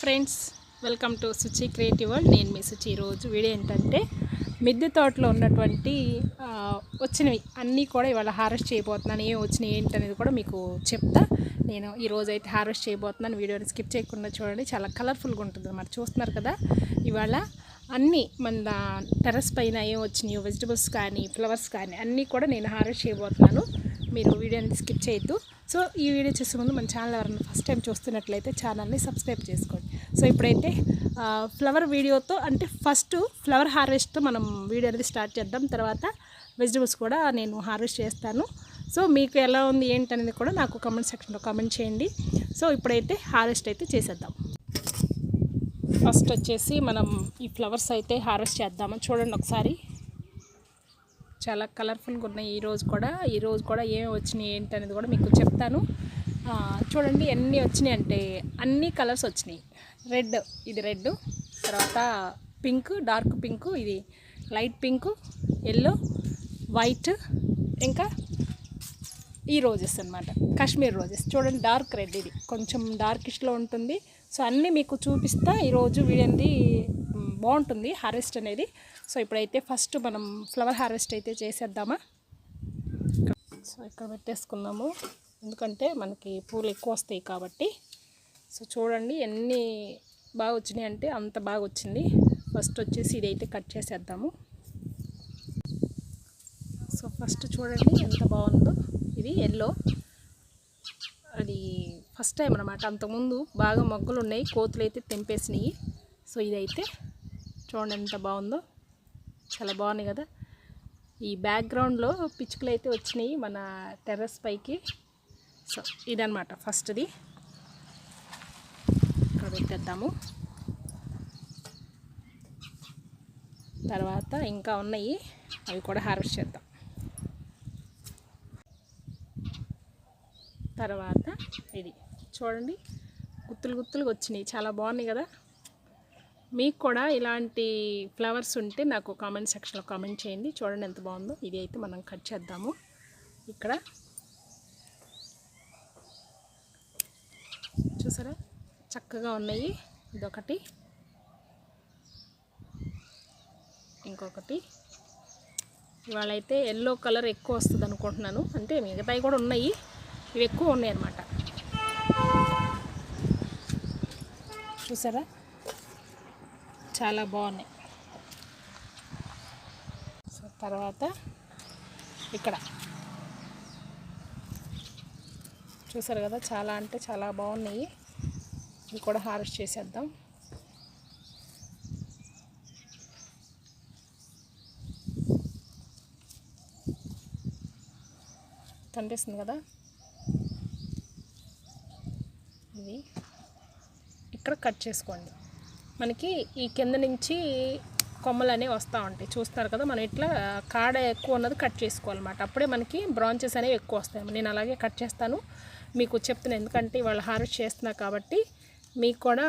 Friends welcome to Suchi creative world. నేను మీ సుచి ఈరోజు వీడియో ఏంటంటే మిద్దె తోటలో ఉన్నటువంటి వచ్చినవి అన్నీ కూడా ఇవాళ హారెస్ట్ చేయబోతున్నాను. ఏం వచ్చినాయి ఏంటనేది కూడా మీకు చెప్తా. నేను ఈరోజు అయితే హారెస్ట్ చేయబోతున్నాను. వీడియోని స్కిప్ చేయకుండా చూడండి. చాలా కలర్ఫుల్గా ఉంటుంది అన్నమాట. చూస్తున్నారు కదా ఇవాళ అన్నీ మన టెర్రస్ పైన ఏం వచ్చినాయో వెజిటబుల్స్ కానీ ఫ్లవర్స్ కానీ అన్నీ కూడా నేను హారెస్ట్ చేయబోతున్నాను. మీరు వీడియోని స్కిప్ చేయొద్దు. సో ఈ వీడియో చూసే ముందు మన ఛానల్ ఎవరైనా ఫస్ట్ టైం చూస్తున్నట్లయితే ఛానల్ని సబ్స్క్రైబ్ చేసుకోండి. సో ఇప్పుడైతే ఫ్లవర్ వీడియోతో అంటే ఫస్ట్ ఫ్లవర్ హార్వెస్ట్తో మనం వీడియో అనేది స్టార్ట్ చేద్దాం. తర్వాత వెజిటబుల్స్ కూడా నేను హార్వెస్ట్ చేస్తాను. సో మీకు ఎలా ఉంది ఏంటి అనేది కూడా నాకు కామెంట్ సెక్షన్లో కామెంట్ చేయండి. సో ఇప్పుడైతే హార్వెస్ట్ అయితే చేసేద్దాం. ఫస్ట్ వచ్చేసి మనం ఈ ఫ్లవర్స్ అయితే హార్వెస్ట్ చేద్దాము చూడండి ఒకసారి. చాలా కలర్ఫుల్గా ఉన్నాయి ఈ రోజు కూడా. ఈరోజు కూడా ఏమి వచ్చినాయి ఏంటి అనేది కూడా మీకు చెప్తాను. చూడండి ఎన్ని వచ్చినాయి అంటే అన్ని కలర్స్ వచ్చినాయి. రెడ్ ఇది రెడ్. తర్వాత పింక్ డార్క్ పింక్ ఇది లైట్ పింక్ ఎల్లో వైట్ ఇంకా ఈ రోజెస్ అన్నమాట. కాశ్మీర్ రోజెస్. చూడండి డార్క్ రెడ్ ఇది. కొంచెం డార్కిష్లో ఉంటుంది. సో అన్నీ మీకు చూపిస్తా. ఈరోజు వీడియోది బాగుంటుంది హార్వెస్ట్ అనేది. సో ఇప్పుడైతే ఫస్ట్ మనం ఫ్లవర్ హార్వెస్ట్ అయితే చేసేద్దామా? సో ఇక్కడ పెట్టేసుకుందాము. ఎందుకంటే మనకి పూలు ఎక్కువ వస్తాయి కాబట్టి. సో చూడండి ఎన్ని బాగా వచ్చినాయి అంటే అంత బాగా వచ్చింది. ఫస్ట్ వచ్చేసి ఇదైతే కట్ చేసేద్దాము. సో ఫస్ట్ చూడండి ఎంత బాగుందో. ఇది ఎల్లో అది ఫస్ట్ టైం అనమాట అంతకుముందు బాగా మొగ్గలు ఉన్నాయి కోతులు అయితే తెంపేసినాయి. సో ఇదైతే చూడండి ఎంత బాగుందో. చాలా బాగున్నాయి కదా. ఈ బ్యాక్గ్రౌండ్లో పిచ్చుకలు అయితే వచ్చినాయి మన టెర్రస్ పైకి. సో ఇదనమాట ఫస్ట్ది. ఇక్కడ పెట్టేద్దాము. తర్వాత ఇంకా ఉన్నాయి. అవి కూడా హార్వెస్ట్ చేద్దాం. తర్వాత ఇది చూడండి. గుత్తులు గుత్తులుగా వచ్చినాయి. చాలా బాగున్నాయి కదా. మీకు కూడా ఇలాంటి ఫ్లవర్స్ ఉంటే నాకు కామెంట్ సెక్షన్లో కామెంట్ చేయండి. చూడండి ఎంత బాగుందో. ఇది అయితే మనం కట్ చేద్దాము. ఇక్కడ చూసారా? చక్కగా ఉన్నాయి. ఇదొకటి. ఇంకొకటి. ఇవాళ అయితే ఎల్లో కలర్ ఎక్కువ వస్తుంది అనుకుంటున్నాను. అంటే మిగతాయి కూడా ఉన్నాయి. ఇవి ఎక్కువ ఉన్నాయి అన్నమాట. చూసారా? చాలా బాగున్నాయి. సో తర్వాత ఇక్కడ. చూసారు కదా చాలా అంటే చాలా బాగున్నాయి. ఇవి కూడా హార్వెస్ట్ చేసేద్దాం. కనిపిస్తుంది కదా? ఇది ఇక్కడ కట్ చేసుకోండి. మనకి ఈ కింద నుంచి కొమ్మలు అనేవి వస్తూ ఉంటాయి. చూస్తారు కదా మనం ఇట్లా కాడ ఎక్కువ ఉన్నది కట్ చేసుకోవాలన్నమాట. అప్పుడే మనకి బ్రాంచెస్ అనేవి ఎక్కువ వస్తాయి. నేను అలాగే కట్ చేస్తాను. మీకు చెప్తున్నాను ఎందుకంటే వాళ్ళు హార్వెస్ట్ చేస్తున్నా కాబట్టి మీకు కూడా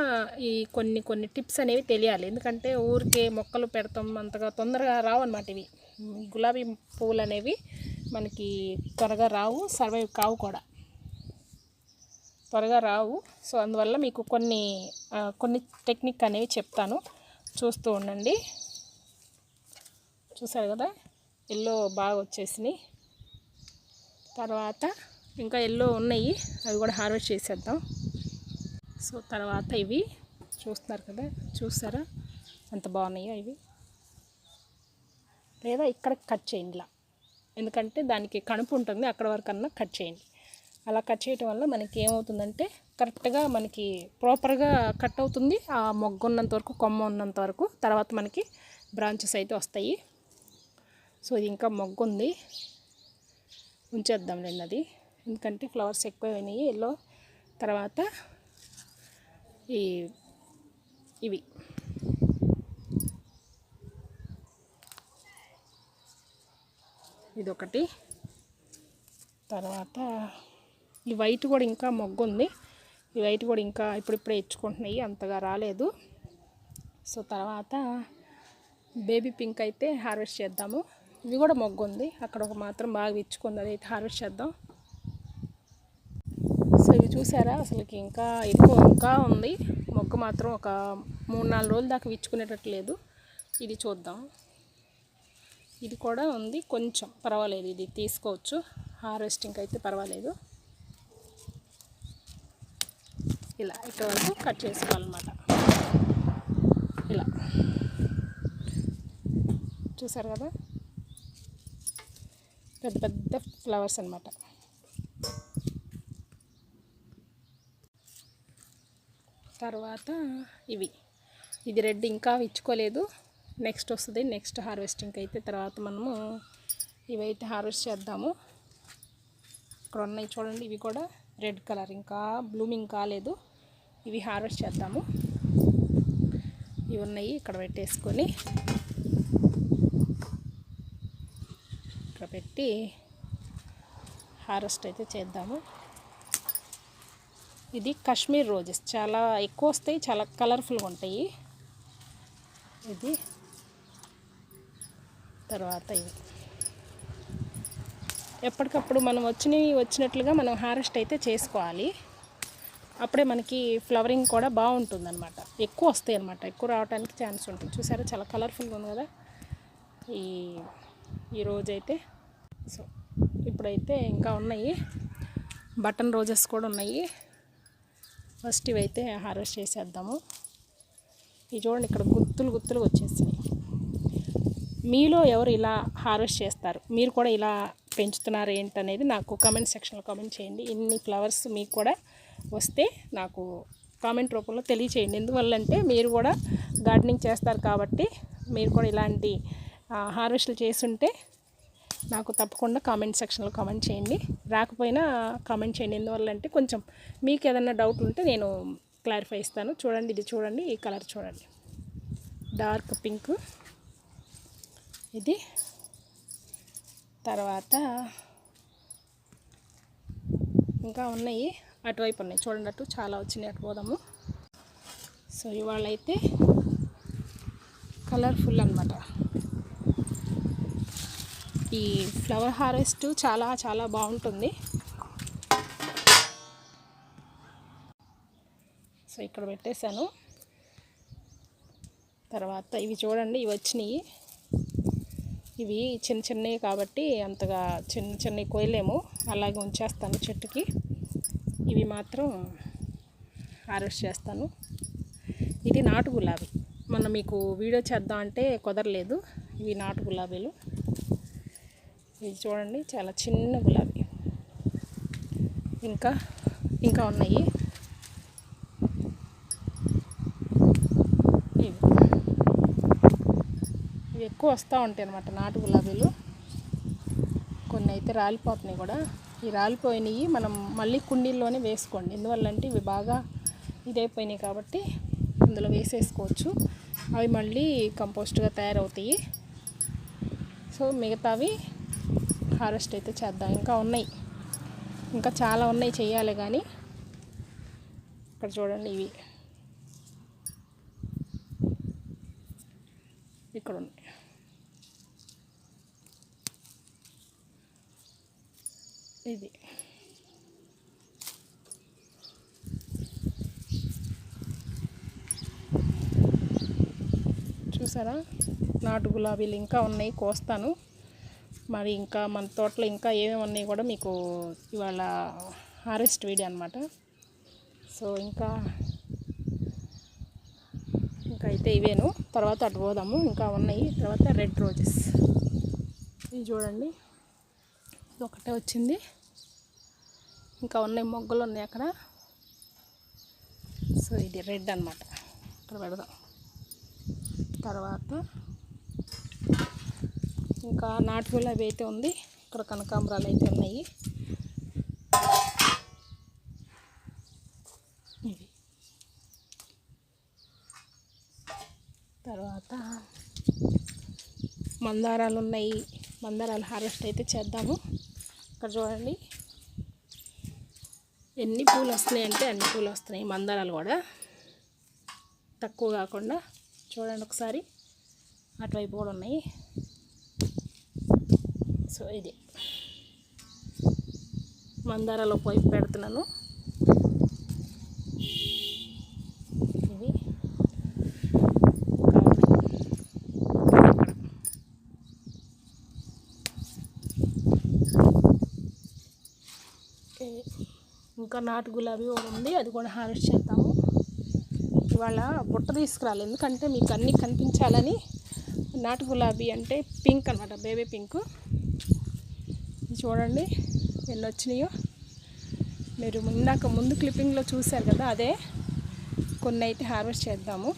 ఈ కొన్ని కొన్ని టిప్స్ అనేవి తెలియాలి. ఎందుకంటే ఊరికే మొక్కలు పెడతాం అంతగా తొందరగా రావు అనమాట ఇవి. గులాబీ పువ్వులు అనేవి మనకి త్వరగా రావు సర్వైవ్ కావు కూడా. త్వరగా రావు. సో అందువల్ల మీకు కొన్ని కొన్ని టెక్నిక్ అనేవి చెప్తాను. చూస్తూ ఉండండి. చూసారు కదా? ఎల్లో బాగా వచ్చేసినాయి. తర్వాత ఇంకా ఎల్లో ఉన్నాయి. అవి కూడా హార్వెస్ట్ చేసేద్దాం. సో తర్వాత ఇవి చూస్తున్నారు కదా? చూసారా? ఎంత బాగున్నాయో ఇవి. లేదా ఇక్కడ కట్ చేయండి ఇలా. ఎందుకంటే దానికి కణుపు ఉంటుంది. అక్కడ వరకు కట్ చేయండి. అలా కట్ చేయటం వల్ల మనకి ఏమవుతుందంటే కరెక్ట్గా మనకి ప్రాపర్గా కట్ అవుతుంది. ఆ మొగ్గ ఉన్నంత వరకు కొమ్మ ఉన్నంత వరకు. తర్వాత మనకి బ్రాంచెస్ అయితే వస్తాయి. సో ఇది ఇంకా మొగ్గు ఉంది. ఉంచేద్దాంలేండి అది. ఎందుకంటే ఫ్లవర్స్ ఎక్కువైనాయి. ఎల్లో. తర్వాత ఈ ఇవి. ఇదొకటి. తర్వాత ఈ వైట్ కూడా ఇంకా మొగ్గు ఉంది ఈ వైట్ కూడా ఇంకా ఇప్పుడిప్పుడే ఇచ్చుకుంటున్నాయి అంతగా రాలేదు. సో తర్వాత బేబీ పింక్ అయితే హార్వెస్ట్ చేద్దాము. ఇవి కూడా మొగ్గు ఉంది అక్కడ ఒక మాత్రం బాగా ఇచ్చుకుంది అది అయితే హార్వెస్ట్ చేద్దాం. సో ఇవి చూసారా? అసలుకి ఇంకా ఎక్కువ ఇంకా ఉంది. మొగ్గు మాత్రం ఒక మూడు నాలుగు రోజుల దాకా విచ్చుకునేటట్టు లేదు. ఇది చూద్దాం. ఇది కూడా ఉంది. కొంచెం పర్వాలేదు. ఇది తీసుకోవచ్చు. హార్వెస్టింగ్ అయితే పర్వాలేదు. ఇలా ఇక్కడ వరకు కట్ చేసుకోవాలన్నమాట. ఇలా. చూసారు కదా? పెద్ద పెద్ద ఫ్లవర్స్ అనమాట తర్వాత ఇవి. ఇది రెడ్ ఇంకా ఇచ్చుకోలేదు నెక్స్ట్ వస్తుంది నెక్స్ట్ హార్వెస్టింగ్కి అయితే తర్వాత మనము ఇవైతే హార్వెస్ట్ చేద్దాము. ఇక్కడ ఉన్నాయి చూడండి ఇవి కూడా రెడ్ కలర్. ఇంకా బ్లూమింగ్ కాలేదు. ఇవి హార్వెస్ట్ చేద్దాము. ఇవి ఉన్నాయి ఇక్కడ పెట్టేసుకొని ఇక్కడ పెట్టి హార్వెస్ట్ అయితే చేద్దాము. ఇది కాశ్మీర్ రోజెస్ చాలా ఎక్కువ వస్తాయి చాలా కలర్ఫుల్గా ఉంటాయి. ఇది తర్వాత ఇవి. ఎప్పటికప్పుడు మనం వచ్చినవి వచ్చినట్లుగా మనం హారెస్ట్ అయితే చేసుకోవాలి. అప్పుడే మనకి ఫ్లవరింగ్ కూడా బాగుంటుంది అనమాట ఎక్కువ వస్తాయి అనమాట ఎక్కువ రావడానికి ఛాన్స్ ఉంటుంది. చూసారా? చాలా కలర్ఫుల్గా ఉంది కదా? ఈ ఈ రోజైతే సో ఇప్పుడైతే ఇంకా ఉన్నాయి. బటన్ రోజెస్ కూడా ఉన్నాయి. ఫస్ట్ ఇవైతే హార్వెస్ట్ చేసేద్దాము. ఇవి చూడండి ఇక్కడ గుత్తులు గుత్తులు వచ్చేసినాయి. మీలో ఎవరు ఇలా హార్వెస్ట్ చేస్తారు? మీరు కూడా ఇలా పెంచుతున్నారు ఏంటనేది నాకు కామెంట్ సెక్షన్లో కామెంట్ చేయండి. ఇన్ని ఫ్లవర్స్ మీకు కూడా వస్తే నాకు కామెంట్ రూపంలో తెలియచేయండి. ఎందువల్లంటే మీరు కూడా గార్డెనింగ్ చేస్తారు కాబట్టి మీరు కూడా ఇలాంటి హార్వెస్ట్లు చేస్తుంటే నాకు తప్పకుండా కామెంట్ సెక్షన్లో కామెంట్ చేయండి. రాకపోయినా కామెంట్ చేయండి. ఎందువల్లంటే కొంచెం మీకు ఏదైనా డౌట్ ఉంటే నేను క్లారిఫై ఇస్తాను. చూడండి ఇది చూడండి ఈ కలర్ చూడండి. Dark pink. ఇది తర్వాత ఇంకా ఉన్నాయి. అటువైపు ఉన్నాయి చూడండి అటు చాలా వచ్చినాయి. అటు పోదాము. సో ఇవాళ అయితే కలర్ఫుల్ అనమాట ఈ ఫ్లవర్ హార్వెస్ట్ చాలా చాలా బాగుంటుంది. సో ఇక్కడ పెట్టేశాను. తర్వాత ఇవి చూడండి ఇవి వచ్చినాయి. ఇవి చిన్న చిన్నవి కాబట్టి అంతగా చిన్న చిన్నవి కోయలేము. అలాగే ఉంచేస్తాను చెట్టుకి. ఇవి మాత్రం హార్వెస్ట్ చేస్తాను. ఇది నాటు గులాబీ. మొన్న మీకు వీడియో చేద్దాం అంటే కుదరలేదు. ఇవి నాటు గులాబీలు. ఇది చూడండి చాలా చిన్న గులాబీ. ఇంకా ఇంకా ఉన్నాయి. ఇవి. ఎక్కువ వస్తూ ఉంటాయి అన్నమాట నాటు గులాబీలు. కొన్ని అయితే రాలిపోతున్నాయి కూడా. ఈ రాలిపోయినవి మనం మళ్ళీ కుండీల్లోనే వేసుకోండి. ఎందువల్లంటే ఇవి బాగా ఇదైపోయినాయి కాబట్టి అందులో వేసేసుకోవచ్చు. అవి మళ్ళీ కంపోస్ట్గా తయారవుతాయి. సో మిగతావి హార్వెస్ట్ అయితే చేద్దాం. ఇంకా ఉన్నాయి. ఇంకా చాలా ఉన్నాయి చేయాలి కానీ. ఇక్కడ చూడండి ఇవి ఇక్కడ ఉన్నాయి ఇది చూసారా? నాటు గులాబీలు ఇంకా ఉన్నాయి కోస్తాను. మరి ఇంకా మన తోటలో ఇంకా ఏమేమి ఉన్నాయి కూడా మీకు ఇవాళ హారెస్ట్ వీడియో అనమాట సో ఇంకా ఇంకా అయితే ఇవేను. తర్వాత అటు పోదాము. ఇంకా ఉన్నాయి. తర్వాత రెడ్ రోజెస్. ఇవి చూడండి. ఇది ఒకటే వచ్చింది. ఇంకా ఉన్నాయి మొగ్గలు ఉన్నాయి అక్కడ. సో ఇది రెడ్ అనమాట ఇక్కడ పెడదాం. తర్వాత ఇంకా నాటు గులాబీ అయితే ఉంది. ఇక్కడ కనకాంబరాలు అయితే ఉన్నాయి. ఇవి. తర్వాత మందారాలు ఉన్నాయి. మందారాలు హార్వెస్ట్ అయితే చేద్దాము. ఇక్కడ చూడండి. ఎన్ని పూలు వస్తున్నాయి అంటే అన్ని పూలు వస్తున్నాయి. మందారాలు కూడా తక్కువ కాకుండా చూడండి ఒకసారి. అటువైపు కూడా ఉన్నాయి. సో ఇది. మందారాలో పైపు పెడుతున్నాను. ఇవి. ఇంకా నాటు గులాబీ ఉంది. అది కూడా హార్వెస్ట్ చేస్తాము ఇవాళ బుట్ట తీసుకురాలి. ఎందుకంటే మీకు అన్నీ కనిపించాలని నాటు గులాబీ అంటే పింక్ అనమాట బేబీ పింక్. చూడండి ఎన్ని వచ్చినాయో. మీరు ఇందాక ముందు క్లిప్పింగ్లో చూశారు కదా అదే కొన్ని అయితే హార్వెస్ట్ చేద్దాము.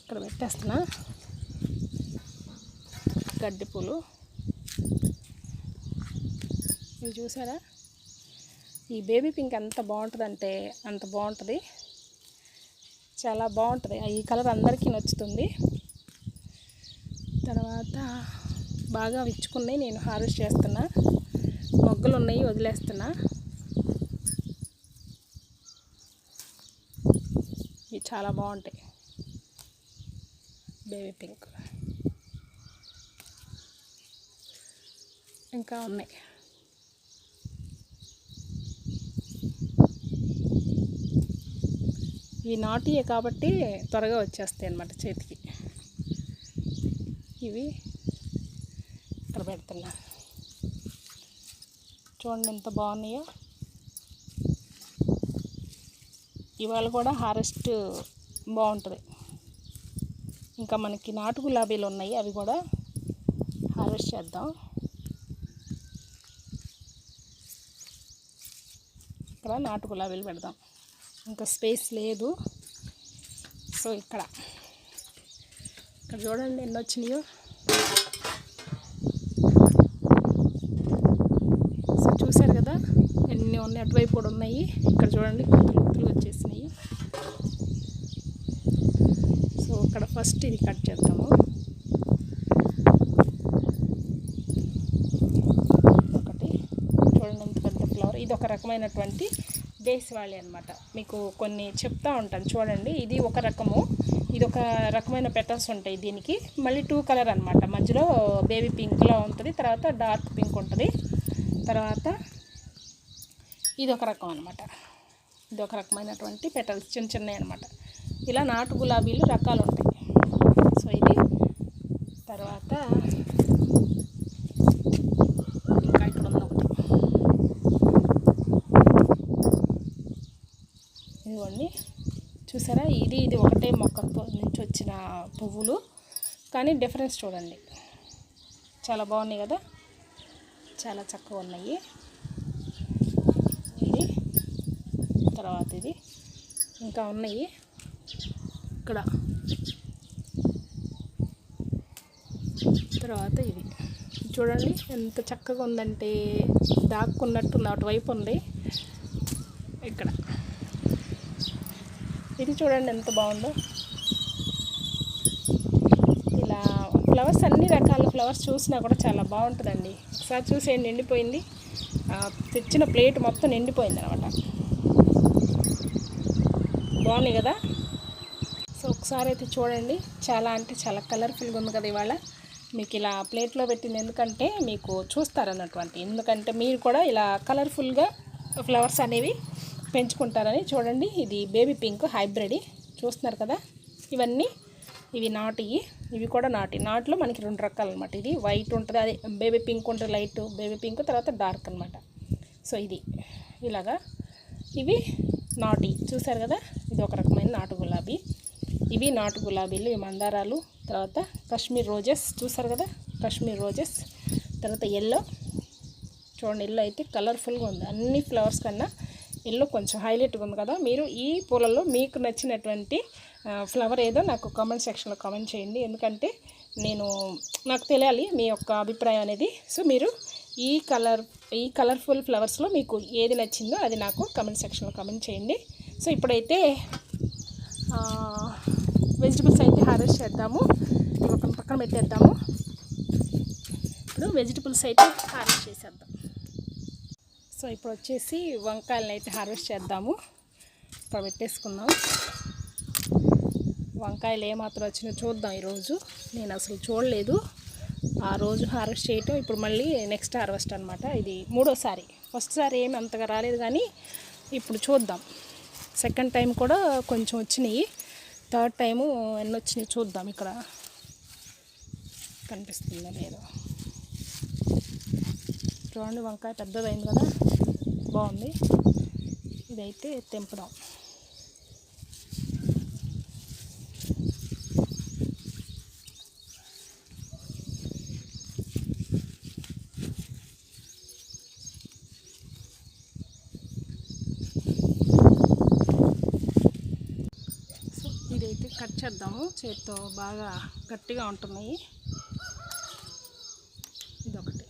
ఇక్కడ పెట్టేస్తున్నా. గడ్డి పూలు. చూసారా? ఈ బేబీ పింక్ ఎంత బాగుంటుందంటే అంత బాగుంటుంది. చాలా బాగుంటుంది. ఈ కలర్ అందరికీ నచ్చుతుంది. తర్వాత బాగా విచ్చుకున్నాయి. నేను హార్వెస్ట్ చేస్తున్నా. మొగ్గలు ఉన్నాయి వదిలేస్తున్నా. ఇవి చాలా బాగుంటాయి. Baby pink. ఇంకా ఉన్నాయి. ఈ నాటియే కాబట్టి త్వరగా వచ్చేస్తాయి అన్నమాట చేతికి. ఇవి ఇక్కడ పెడుతున్నా. చూడండి ఎంత బాగున్నాయో. ఇవాళ కూడా హారెస్ట్ బాగుంటుంది. ఇంకా మనకి నాటు గులాబీలు ఉన్నాయి అవి కూడా హార్వెస్ట్ చేద్దాం. ఇక్కడ నాటు గులాబీలు పెడదాం. ఇంకా స్పేస్ లేదు. సో ఇక్కడ. ఇక్కడ చూడండి ఎన్ని వచ్చినాయో. సో చూశారు కదా ఎన్ని ఉన్నాయి అటువైపు కూడా ఉన్నాయి. ఇక్కడ చూడండి గుత్తులు గుత్తులు వచ్చేసినాయి. సో ఇక్కడ ఫస్ట్ ఇది కట్ చేద్దాము. ఒకటి. చూడండి ఎంత పెద్ద ఫ్లవర్ ఇది ఒక రకమైనటువంటి దేశవాళి అనమాట మీకు కొన్ని చెప్తా ఉంటాను. చూడండి ఇది ఒక రకము. ఇది ఒక రకమైన పెటల్స్ ఉంటాయి దీనికి. మళ్ళీ టూ కలర్ అనమాట మధ్యలో బేబీ పింక్లో ఉంటుంది తర్వాత డార్క్ పింక్ ఉంటుంది. తర్వాత ఇది ఒక రకం అనమాట ఇది ఒక రకమైనటువంటి పెటల్స్ చిన్న చిన్నవి అనమాట ఇలా నాటు గులాబీలు రకాలు ఉంటాయి. సో ఇది. తర్వాత ఇంకా ఇక్కడ ఉంది ఒకటి ఇదిగోండి చూసారా? ఇది ఇది ఒకటే మొక్కతో నుంచి వచ్చిన పువ్వులు. కానీ డిఫరెన్స్ చూడండి. చాలా బాగున్నాయి కదా? చాలా చక్కగా ఉన్నాయి. ఇది తర్వాత ఇది. ఇంకా ఉన్నాయి. ఇక్కడ. తర్వాత ఇది. చూడండి ఎంత చక్కగా ఉందంటే దాక్కున్నట్టు అటువైపు ఉంది. ఇక్కడ. ఇది చూడండి ఎంత బాగుందో. ఇలా ఫ్లవర్స్ అన్ని రకాల ఫ్లవర్స్ చూసినా కూడా చాలా బాగుంటుందండి. ఒకసారి చూసేయండి నిండిపోయింది? తెచ్చిన ప్లేట్ మొత్తం నిండిపోయింది అనమాట బాగున్నాయి కదా? సో ఒకసారి అయితే చూడండి. చాలా అంటే చాలా కలర్ఫుల్గా ఉంది కదా ఇవాళ. మీకు ఇలా ప్లేట్లో పెట్టింది ఎందుకంటే మీకు చూస్తారన్నటువంటి ఎందుకంటే మీరు కూడా ఇలా కలర్ఫుల్గా ఫ్లవర్స్ అనేవి పెంచుకుంటారని చూడండి. ఇది బేబీ పింక్ హైబ్రిడ్. చూస్తున్నారు కదా? ఇవన్నీ ఇవి నాటి ఇవి కూడా నాటి. నాటిలో మనకి రెండు రకాలు అనమాట ఇది వైట్ ఉంటుంది అదే బేబీ పింక్ ఉంటుంది లైట్ బేబీ పింక్ తర్వాత డార్క్ అనమాట సో ఇది ఇలాగా ఇవి నాటి. చూసారు కదా? ఇది ఒక రకమైన నాటు గులాబీ. ఇవి నాటు గులాబీలు ఇవి మందారాలు తర్వాత కాశ్మీర్ రోజెస్. చూసారు కదా? కాశ్మీర్ రోజెస్. తర్వాత ఎల్లో. చూడండి ఎల్లో అయితే కలర్ఫుల్గా ఉంది. అన్ని ఫ్లవర్స్ కన్నా ఎల్లో కొంచెం హైలైట్గా ఉంది కదా మీరు ఈ పూలలో మీకు నచ్చినటువంటి ఫ్లవర్ ఏదో నాకు కామెంట్ సెక్షన్లో కామెంట్ చేయండి. ఎందుకంటే నేను నాకు తెలియాలి మీ యొక్క అభిప్రాయం అనేది. సో మీరు ఈ కలర్ ఈ కలర్ఫుల్ ఫ్లవర్స్లో మీకు ఏది నచ్చిందో అది నాకు కామెంట్ సెక్షన్లో కమెంట్ చేయండి. సో ఇప్పుడైతే వెజిటబుల్స్ అయితే హార్వెస్ట్ చేద్దాము. ఇవి ఒక పక్కన పెట్టేద్దాము. ఇప్పుడు వెజిటబుల్స్ అయితే హార్వెస్ట్ చేసేద్దాం. సో ఇప్పుడు వచ్చేసి వంకాయలను అయితే హార్వెస్ట్ చేద్దాము. ఇప్పుడు పెట్టేసుకుందాం. వంకాయలు ఏమాత్రం వచ్చినాయో చూద్దాం ఈరోజు. నేను అసలు చూడలేదు. ఆ రోజు హార్వెస్ట్ చేయటం ఇప్పుడు మళ్ళీ నెక్స్ట్ హార్వెస్ట్ అనమాట ఇది మూడోసారి. ఫస్ట్ ఏమి అంతగా రాలేదు కానీ ఇప్పుడు చూద్దాం. సెకండ్ టైం కూడా కొంచెం వచ్చినాయి. థర్డ్ టైము ఎన్ని వచ్చినాయి చూద్దాం. ఇక్కడ కనిపిస్తుందా లేదో. చూడండి వంకాయ పెద్దదైంది కదా. బాగుంది. ఇదైతే తెంపుదాం. సో ఇదైతే కట్ చేద్దాము. చేత్తో బాగా గట్టిగా ఉంటున్నాయి ఇదొకటి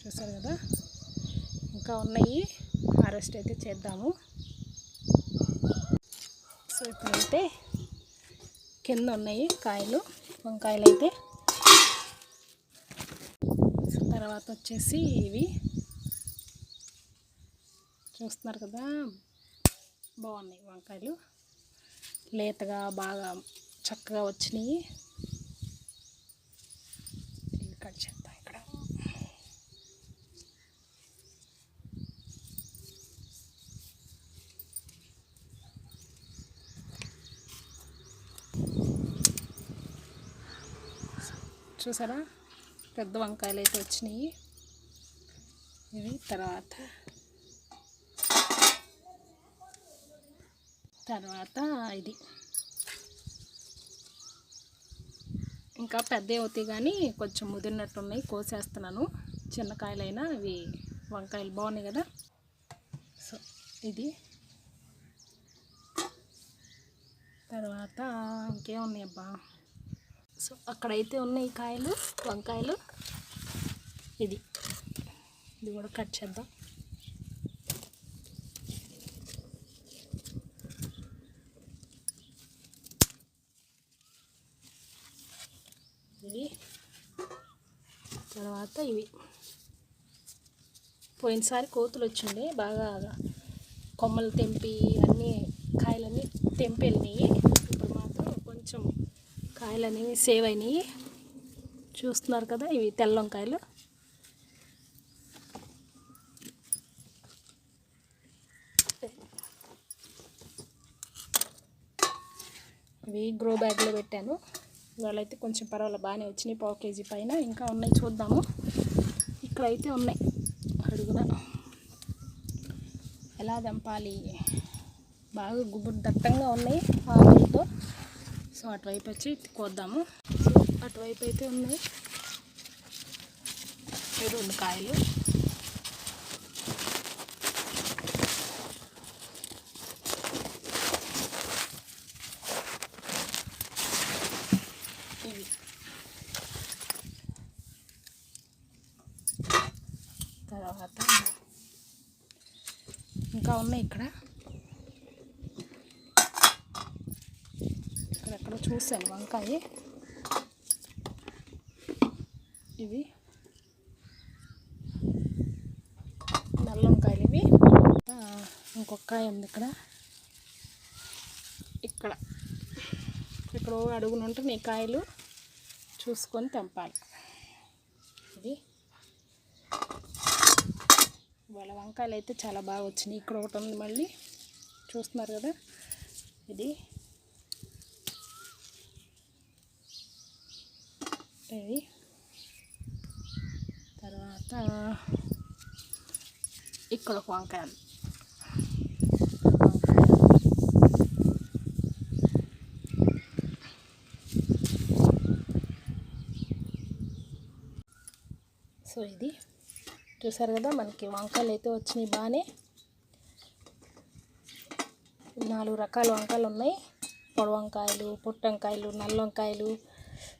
చూసారు కదా ఇంకా ఉన్నాయి. హారెస్ట్ అయితే చేద్దాము. సో ఇప్పుడైతే కింద ఉన్నాయి కాయలు వంకాయలు అయితే. సో తర్వాత వచ్చేసి ఇవి. చూస్తున్నారు కదా? బాగున్నాయి వంకాయలు. లేతగా బాగా చక్కగా వచ్చినాయి ఇవి కట్ చేద్దాం ఇక్కడ చూసారా? పెద్ద వంకాయలు అయితే వచ్చినాయి. ఇవి తర్వాత తర్వాత ఇది. ఇంకా పెద్ద అవుతాయి కానీ కొంచెం ముదిరినట్టు ఉన్నాయి కోసేస్తున్నాను. చిన్న కాయలైనా అవి వంకాయలు బాగున్నాయి కదా. సో ఇది. తర్వాత ఇంకేమున్నాయి అబ్బా సో అక్కడైతే ఉన్నాయి కాయలు వంకాయలు. ఇది. ఇది కూడా కట్ చేద్దాం. ఇవి తర్వాత ఇవి. పోయినసారి కోతులు వచ్చిండే బాగా కొమ్మలు తెంపి అన్నీ కాయలన్నీ తెంపి వెళ్ళినాయి. కాయలు అనేవి సేవ్ అయినాయి. చూస్తున్నారు కదా ఇవి తెల్ల వంకాయలు. ఇవి గ్రో బ్యాగ్లో పెట్టాను. ఇవాళ అయితే కొంచెం పర్వాలేదు బాగానే వచ్చినాయి పావు కేజీ పైన. ఇంకా ఉన్నాయి చూద్దాము. ఇక్కడైతే ఉన్నాయి. అడుగున. ఎలా దంపాలి? బాగా గుబురు దట్టంగా ఉన్నాయి ఆకులతో. సో అటువైపు వచ్చి కోద్దాము. సో అటువైపు అయితే ఉన్నాయి. రెండు కాయలు ఇవి తర్వాత ఇంకా ఉన్నాయి ఇక్కడ ఇక్కడెక్కడ వంకాయ. ఇవి నల్ల వంకాయలు ఇవి. ఇంకొక కాయ ఉంది ఇక్కడ. ఇక్కడ. ఇక్కడ అడుగున ఉంటే ఈ కాయలు. చూసుకొని తెంపాలి. ఇది వాళ్ళ వంకాయలు అయితే చాలా బాగా వచ్చినాయి. ఇక్కడ ఒకటి ఉంది మళ్ళీ. చూస్తున్నారు కదా? ఇది. ఇది తర్వాత ఇక్కడ ఒక వంకాయ. సో ఇది చూసారు కదా మనకి వంకాయలు అయితే వచ్చినాయి బాగానే. నాలుగు రకాల వంకాయలు ఉన్నాయి. పొడవంకాయలు వంకాయలు నల్ల వంకాయలు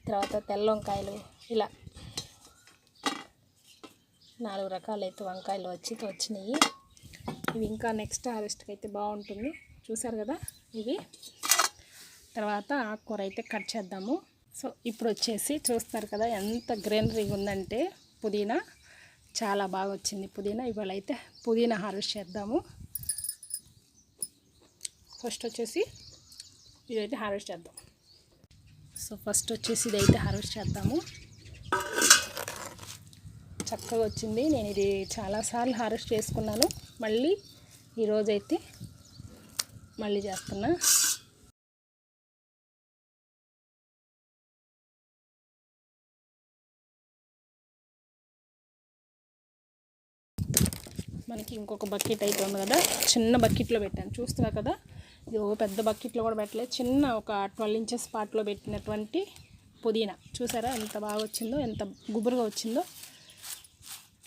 తర్వాత తెల్ల వంకాయలు ఇలా నాలుగు రకాలు అయితే వంకాయలు వచ్చి వచ్చినాయి. ఇవి ఇంకా నెక్స్ట్ హార్వెస్ట్కి అయితే బాగుంటుంది. చూసారు కదా ఇవి? తర్వాత ఆకుకూర అయితే కట్ చేద్దాము. సో ఇప్పుడు వచ్చేసి చూస్తారు కదా ఎంత గ్రీనరీగా ఉందంటే పుదీనా. చాలా బాగా వచ్చింది పుదీనా. ఇవాళ అయితే పుదీనా హార్వెస్ట్ చేద్దాము. ఫస్ట్ వచ్చేసి ఇదైతే హార్వెస్ట్ చేద్దాం. సో ఫస్ట్ వచ్చేసి ఇదైతే హార్వెస్ట్ చేద్దాము. చక్కగా వచ్చింది. నేను ఇది చాలాసార్లు హార్వెస్ట్ చేసుకున్నాను. మళ్ళీ ఈరోజైతే మళ్ళీ చేస్తున్నా. మనకి ఇంకొక బకెట్ అయితే ఉంది కదా. చిన్న బకెట్లో పెట్టాను. చూస్తున్నా కదా? ఇది ఓ పెద్ద బకెట్లో కూడా పెట్టలేదు చిన్న ఒక ట్వెల్వ్ ఇంచెస్ పార్ట్లో పెట్టినటువంటి పుదీనా. చూసారా ఎంత బాగా వచ్చిందో ఎంత గుబురుగా వచ్చిందో.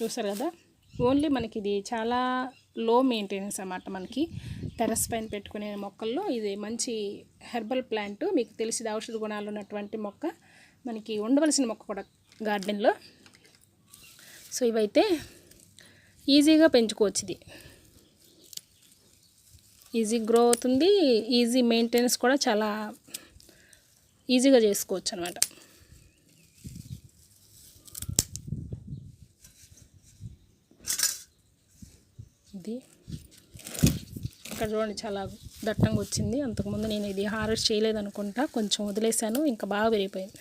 చూసారు కదా? ఓన్లీ మనకి ఇది చాలా లో మెయింటెనెన్స్ అన్నమాట మనకి. టెర్రస్ పైన పెట్టుకునే మొక్కల్లో ఇది మంచి హెర్బల్ ప్లాంట్. మీకు తెలిసిన ఔషధ గుణాలు ఉన్నటువంటి మొక్క. మనకి ఉండవలసిన మొక్క కూడా గార్డెన్లో. సో ఇవైతే ఈజీగా పెంచుకోవచ్చు ఇది. ఈజీ గ్రో అవుతుంది ఈజీ మెయింటెనెన్స్ కూడా చాలా ఈజీగా చేసుకోవచ్చు అనమాట ఇది ఇక్కడ చూడండి చాలా దట్టంగా వచ్చింది. అంతకుముందు నేను ఇది హార్వెస్ట్ చేయలేదు అనుకుంటా కొంచెం వదిలేసాను ఇంకా బాగా పెరిగిపోయింది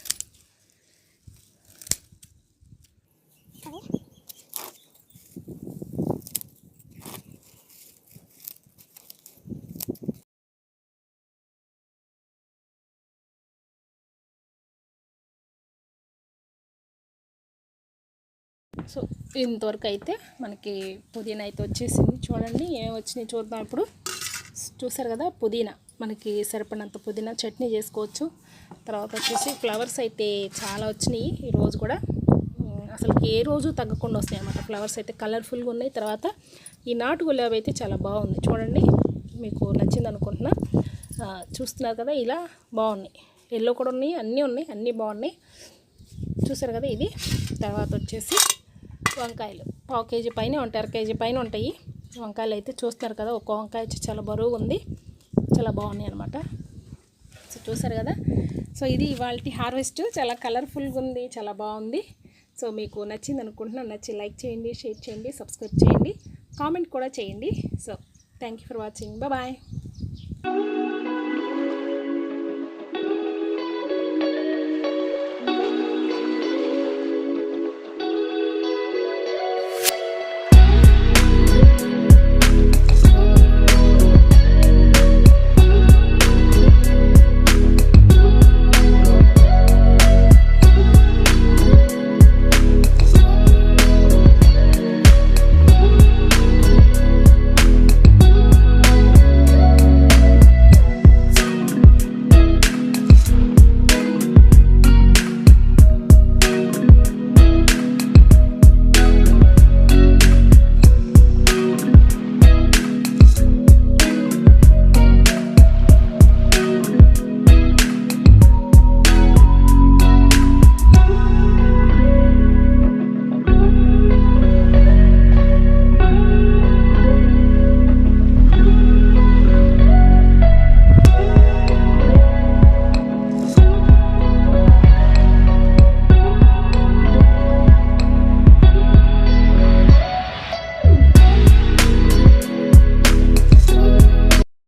సో ఇంతవరకు అయితే మనకి పుదీనా అయితే వచ్చేసింది. చూడండి ఏం వచ్చినాయి చూద్దాం ఇప్పుడు. చూసారు కదా పుదీనా. మనకి సరిపడినంత పుదీనా చట్నీ చేసుకోవచ్చు. తర్వాత వచ్చేసి ఫ్లవర్స్ అయితే చాలా వచ్చినాయి ఈరోజు కూడా. అసలుకి అసలు ఏ రోజు తగ్గకుండా వస్తాయి అన్నమాట ఫ్లవర్స్ అయితే. కలర్ఫుల్గా ఉన్నాయి. తర్వాత ఈ నాటు గులాబీ అయితే చాలా బాగుంది. చూడండి మీకు నచ్చింది అనుకుంటున్నా. చూస్తున్నారు కదా ఇలా బాగున్నాయి. ఎల్లో కూడా ఉన్నాయి అన్నీ ఉన్నాయి అన్నీ బాగున్నాయి. చూసారు కదా ఇది. తర్వాత వచ్చేసి వంకాయలు. పావు కేజీ పైన ఉంటాయి అర కేజీ పైన ఉంటాయి. వంకాయలు అయితే చూస్తున్నారు కదా ఒక వంకాయ వచ్చి చాలా బరువుగా ఉంది. చాలా బాగున్నాయి అనమాట సో చూసారు కదా? సో ఇది ఇవాళ హార్వెస్ట్. చాలా కలర్ఫుల్గా ఉంది చాలా బాగుంది. సో మీకు నచ్చింది అనుకుంటున్నాను నచ్చి లైక్ చేయండి షేర్ చేయండి సబ్స్క్రైబ్ చేయండి కామెంట్ కూడా చేయండి. So thank you for watching. Bye.